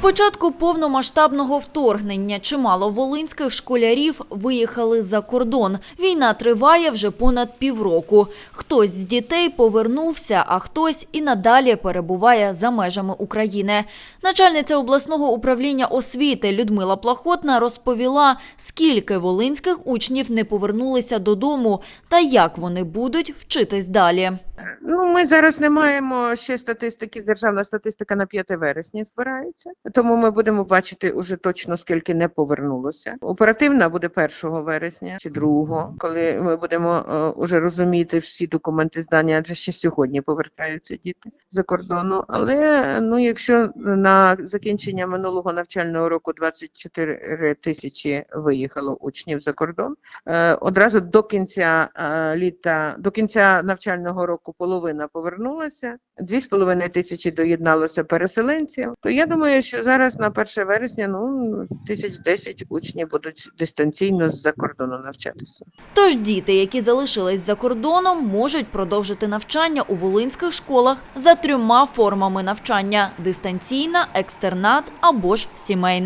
початку повномасштабного вторгнення чимало волинських школярів виїхали за кордон. Війна триває вже понад півроку. Хтось з дітей повернувся, а хтось і надалі перебуває за межами України. Начальниця обласного управління освіти Людмила Плахотна розповіла, скільки волинських учнів не повернулися додому та як вони будуть вчитись далі. Ну, ми зараз не маємо ще статистики. Державна статистика на 5 вересня збирається, тому ми будемо бачити уже точно скільки не повернулося. Оперативна буде 1 вересня чи 2, коли ми будемо е, уже розуміти всі документи здання, адже ще сьогодні повертаються діти за кордону. Але ну, якщо на закінчення минулого навчального року 24 тисячі виїхало учнів за кордон, е, одразу до кінця е, літа, до кінця навчального року половина повернулася, дві з половиною тисячі доєдналося переселенців. То я думаю, що зараз на 1 вересня ну тисяч десять учнів будуть дистанційно з-за кордону навчатися. Тож діти, які залишились за кордоном, можуть продовжити навчання у волинських школах за трьома формами навчання: дистанційна, екстернат або ж сімейна.